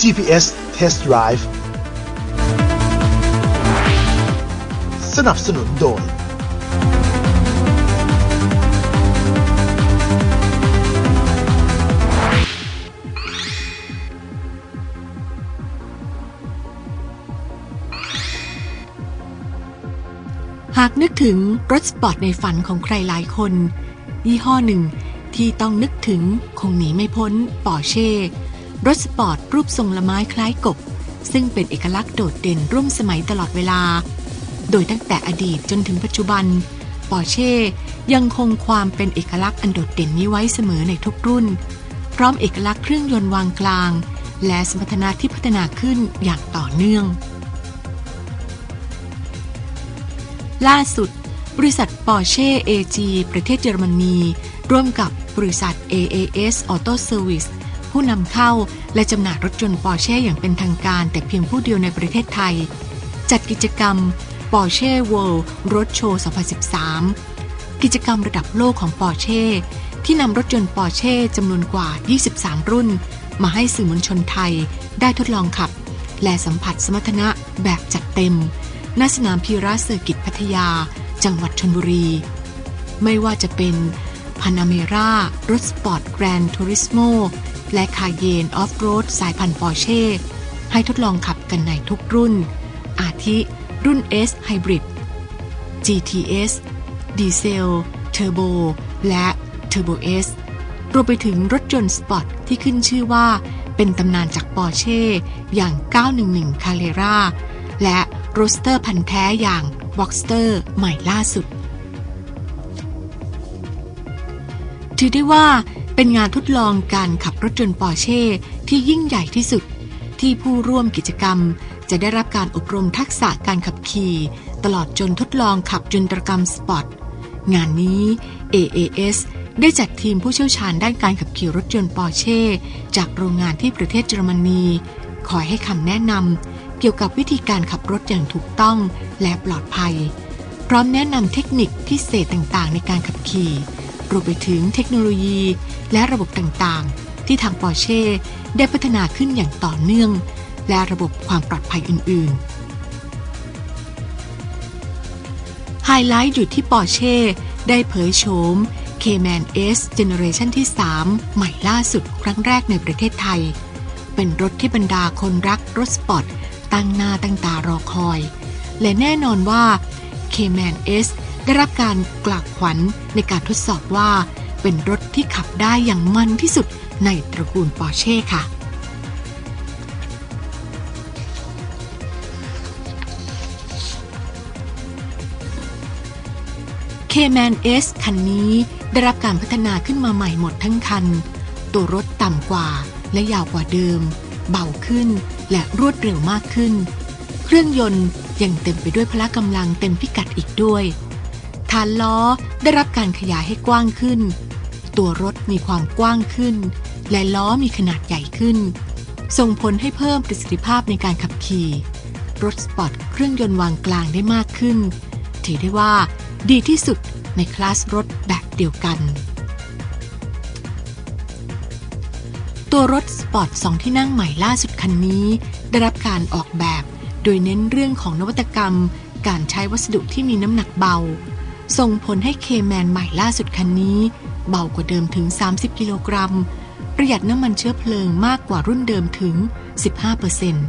GPS Test Drive สนับสนุนโดย หากนึกถึงรถสปอร์ตในฝันของใครหลายคน ยี่ห้อหนึ่งที่ต้องนึกถึงคงหนีไม่พ้นปอร์เช่ รถสปอร์ตรูปทรงละไม้คล้ายกบ ซึ่งเป็นเอกลักษณ์โดดเด่นร่วมสมัยตลอดเวลา โดยตั้งแต่อดีตจนถึงปัจจุบันปอร์เช่ยังคงความเป็นเอกลักษณ์อันโดดเด่นนี้ไว้เสมอในทุกรุ่น พร้อมเอกลักษณ์เครื่องยนต์วางกลาง และสมรรถนะที่พัฒนาขึ้นอย่างต่อเนื่อง ล่าสุด บริษัทปอร์เช่ AG ประเทศเยอรมนี ร่วมกับบริษัท AAS Auto Service ผู้นำเข้าและจำหน่ายรถยนต์ปอร์เช่อย่างเป็นทางการ แต่เพียงผู้เดียวในประเทศไทย จัดกิจกรรม Porsche World Road Show 2013 กิจกรรมระดับโลกของปอร์เช่ที่นำรถยนต์ปอร์เช่จำนวนกว่า 23 รุ่น มาให้สื่อมวลชนไทยได้ทดลองขับ และสัมผัสสมรรถนะแบบจัดเต็ม ณ สนามพีระเซอร์กิตพัทยา จังหวัดชนบุรี ไม่ว่าจะเป็นพานาเมรารถสปอร์ตแกรนทูริสโม และคาเยนออฟโรดสายพันธุ์ปอร์เช่ ให้ทดลองขับกันในทุกรุ่น อาทิรุ่น S Hybrid GTS ดีเซลเทอร์โบ และ Turbo S รวมไปถึงรถยนต์สปอร์ตที่ขึ้นชื่อว่า เป็นตำนานจากปอร์เช่ อย่าง 911 c a r r e r a และโรสเตอร์พันธุ์แท้อย่าง b o x s t e r ใหม่ล่าสุด ถือได้ว่า เป็นงานทดลองการขับรถยนต์ปอร์เช่ที่ยิ่งใหญ่ที่สุด ที่ผู้ร่วมกิจกรรม จะได้รับการอบรมทักษะการขับขี่ ตลอดจนทดลองขับยนตรกรรมสปอร์ตงานนี้ AAS ได้จัดทีมผู้เชี่ยวชาญด้านการขับขี่รถยนต์ปอร์เช่ จากโรงงานที่ประเทศเยอรมนีคอยให้คำแนะนำเกี่ยวกับวิธีการขับรถอย่างถูกต้องและปลอดภัย พร้อมแนะนำเทคนิคพิเศษต่างๆ ในการขับขี่ รวมไปถึงเทคโนโลยี และระบบต่างๆ ที่ทางปอร์เช่ได้พัฒนาขึ้นอย่างต่อเนื่อง และระบบความปลอดภัยอื่น ๆ ไฮไลท์อยู่ที่ปอร์เช่ได้เผยโฉม Cayman S Generation ที่ 3 ใหม่ล่าสุดครั้งแรกในประเทศไทย เป็นรถที่บรรดาคนรักรถสปอร์ตตั้งหน้าตั้งตารอคอย และแน่นอนว่า Cayman S ได้รับการกล่าวขวัญในการทดสอบว่า เป็นรถที่ขับได้อย่างมันที่สุดในตระกูลปอร์เช่ค่ะ K-Man S คันนี้ได้รับการพัฒนาขึ้นมาใหม่หมดทั้งคัน ตัวรถต่ำกว่าและยาวกว่าเดิม เบาขึ้นและรวดเร็วมากขึ้น เครื่องยนต์ยังเต็มไปด้วยพละกำลังเต็มพิกัดอีกด้วย ฐานล้อได้รับการขยายให้กว้างขึ้น ตัวรถมีความกว้างขึ้น และล้อมีขนาดใหญ่ขึ้น ส่งผลให้เพิ่มประสิทธิภาพในการขับขี่ รถสปอร์ตเครื่องยนต์วางกลางได้มากขึ้น ถือได้ว่าดีที่สุดในคลาสรถแบบเดียวกัน ตัวรถสปอร์ตสองที่นั่งใหม่ล่าสุดคันนี้ ได้รับการออกแบบ โดยเน้นเรื่องของนวัตกรรม การใช้วัสดุที่มีน้ำหนักเบา ส่งผลให้เคแมนใหม่ล่าสุดคันนี้ เบากว่าเดิมถึง 30 กิโลกรัม ประหยัดน้ำมันเชื้อเพลิงมากกว่ารุ่นเดิมถึง 15%เปอร์เซ็นต์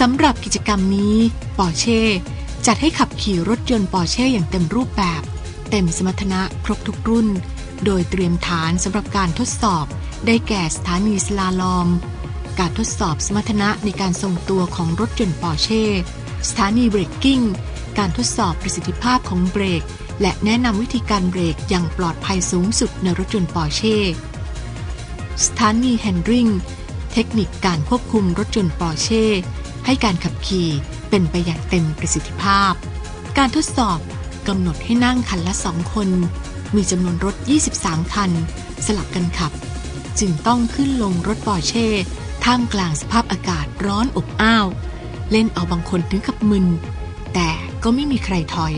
สำหรับกิจกรรมนี้ปอร์เช่จัดให้ขับขี่รถยนต์ปอร์เช่อย่างเต็มรูปแบบ เต็มสมรรถนะครบทุกรุ่น โดยเตรียมฐานสำหรับการทดสอบ ได้แก่สถานีสลาลอม การทดสอบสมรรถนะในการทรงตัวของรถยนต์ปอร์เช่สถานีเบรกกิ้งการทดสอบประสิทธิภาพของเบรก และแนะนำวิธีการเบรกอย่างปลอดภัยสูงสุดในรถยนต์ปอร์เช่สถานีแฮนดริงเทคนิคการควบคุมรถยนต์ปอร์เช่ ให้การขับขี่เป็นไปอย่างเต็มประสิทธิภาพ การทดสอบกำหนดให้นั่งคันละสองคน มีจำนวนรถ 23 คัน สลับกันขับ จึงต้องขึ้นลงรถปอร์เช่ท่ามกลางสภาพอากาศร้อนอบอ้าว เล่นเอาบางคนถึงกับมึน แต่ก็ไม่มีใครถอย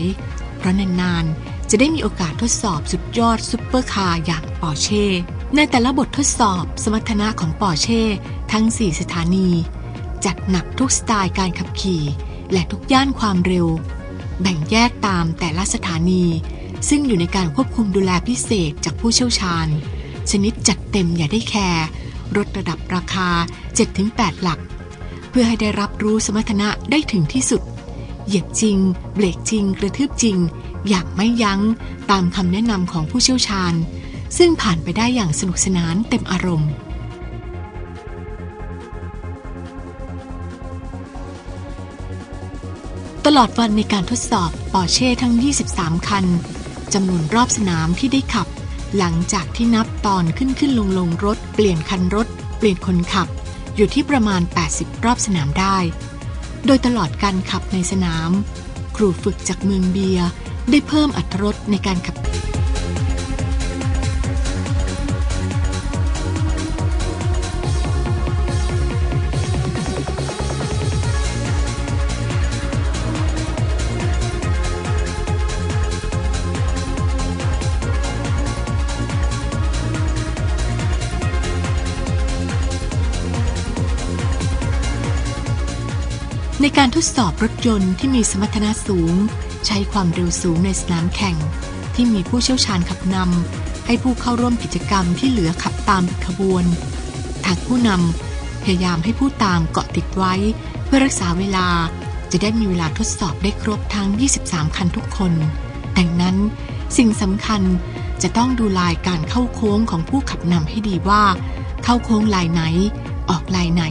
เพราะนานๆ จะได้มีโอกาสทดสอบสุดยอดซุปเปอร์คาร์อย่างปอร์เช่ในแต่ละบททดสอบสมรรถนะของปอร์เช่ทั้ง 4 สถานี จัดหนักทุกสไตล์การขับขี่ และทุกย่านความเร็ว แบ่งแยกตามแต่ละสถานี ซึ่งอยู่ในการควบคุมดูแลพิเศษจากผู้เชี่ยวชาญ ชนิดจัดเต็มอย่าได้แคร์ลดระดับราคา 7-8 หลัก เพื่อให้ได้รับรู้สมรรถนะได้ถึงที่สุด เหยียบจริง เบรกจริง กระทืบจริง อย่างไม่ยัง้งตามคำแนะนำของผู้เชี่ยวชาญ ซึ่งผ่านไปได้อย่างสนุกสนานเต็มอารมณ์ ลอดวันในการทดสอบปอร์เช่ทั้ง 23 คันจำนวนรอบสนามที่ได้ขับ หลังจากที่นับตอนขึ้นขึ้นลงลงรถ เปลี่ยนคันรถ เปลี่ยนคนขับ อยู่ที่ประมาณ 80 รอบสนามได้ โดยตลอดการขับในสนาม ครูฝึกจากเมืองเบียได้เพิ่มอัตรสในการขับ ในการทดสอบรถยนต์ที่มีสมรรถนะสูง ใช้ความเร็วสูงในสนามแข่ง ที่มีผู้เชี่ยวชาญขับนำให้ผู้เข้าร่วมกิจกรรมที่เหลือขับตามขบวน ทางผู้นำพยายามให้ผู้ตามเกาะติดไว้ เพื่อรักษาเวลาจะได้มีเวลาทดสอบได้ครบทั้ง 23 คันทุกคน ดังนั้นสิ่งสำคัญจะต้องดูลายการเข้าโค้งของผู้ขับนำให้ดีว่า เข้าโค้งลายไหน ออกลายไหน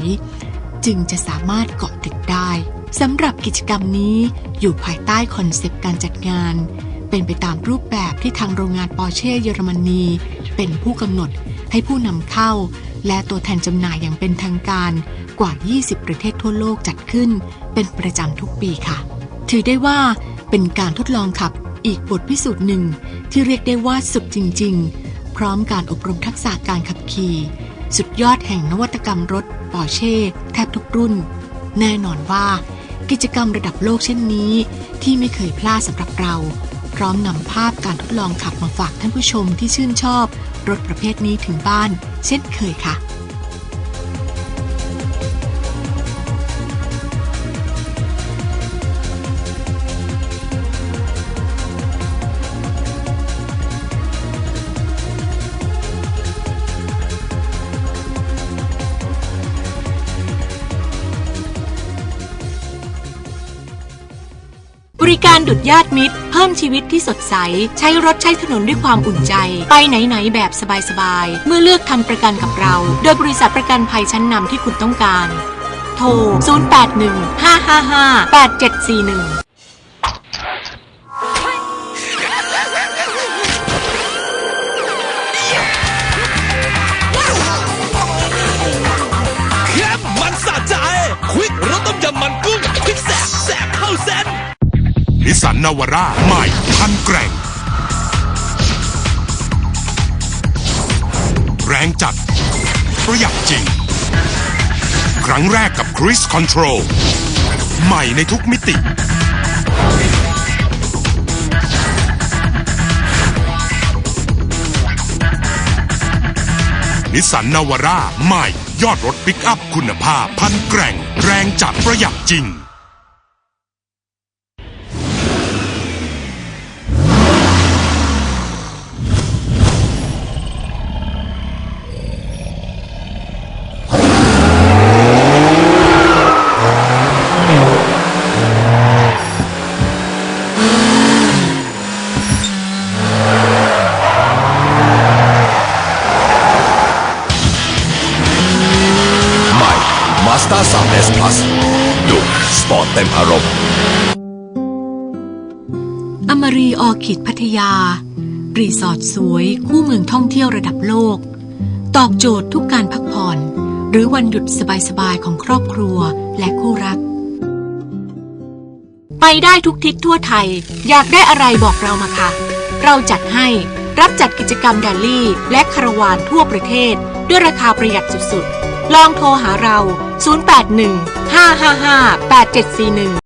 จึงจะสามารถเกาะติดได้สำหรับกิจกรรมนี้อยู่ภายใต้คอนเซปต์การจัดงาน เป็นไปตามรูปแบบที่ทางโรงงานปอร์เช่เยอรมนี เป็นผู้กำหนดให้ผู้นำเข้า และตัวแทนจำหน่ายอย่างเป็นทางการกว่า 20 ประเทศทั่วโลกจัดขึ้น เป็นประจำทุกปีค่ะ ถือได้ว่าเป็นการทดลองขับอีกบทพิสูจน์หนึ่งที่เรียกได้ว่าสุดจริง ๆ พร้อมการอบรมทักษะการขับขี่ สุดยอดแห่งนวัตกรรมรถปอร์เช่แทบทุกรุ่น แน่นอนว่า กิจกรรมระดับโลกเช่นนี้ ที่ไม่เคยพลาดสำหรับเรา พร้อมนำภาพการทดลองขับมาฝากท่านผู้ชมที่ชื่นชอบ รถประเภทนี้ถึงบ้าน เช่นเคยค่ะารดุดญาติมิตร เพิ่มชีวิตที่สดใส ใช้รถใช้ถนนด้วยความอุ่นใจ ไปไหน ๆ แบบสบาย ๆ เมื่อเลือกทำประกันกับเรา โดยบริษัทประกันภัยชั้นนำที่คุณต้องการ โทร 0815558741 สสันนาวาร่าใหม่พันแกร่ง แรงจัด ประหยัดจริง ครั้งแรกกับ Cruise Control ใหม่ในทุกมิติ นิสสันนาวาร่าใหม่ยอดรถปิกอัพคุณภาพ พันแกร่ง แรงจัดประหยัดจริง Mazda 3S Plus ดุสปอร์ตเต็มอารมณ์อมรีออคิดพัทยา รีสอร์ทสวยคู่เมืองท่องเที่ยวระดับโลก ตอบโจทย์ทุกการพักผ่อน หรือวันหยุดสบายๆของครอบครัวและคู่รัก ไปได้ทุกทิศทั่วไทย อยากได้อะไรบอกเรามาค่ะ เราจัดให้รับจัดกิจกรรมแดลลี่ และคาราวานทั่วประเทศ ด้วยราคาประหยัดสุดๆ ลองโทรหาเรา 081 555 8741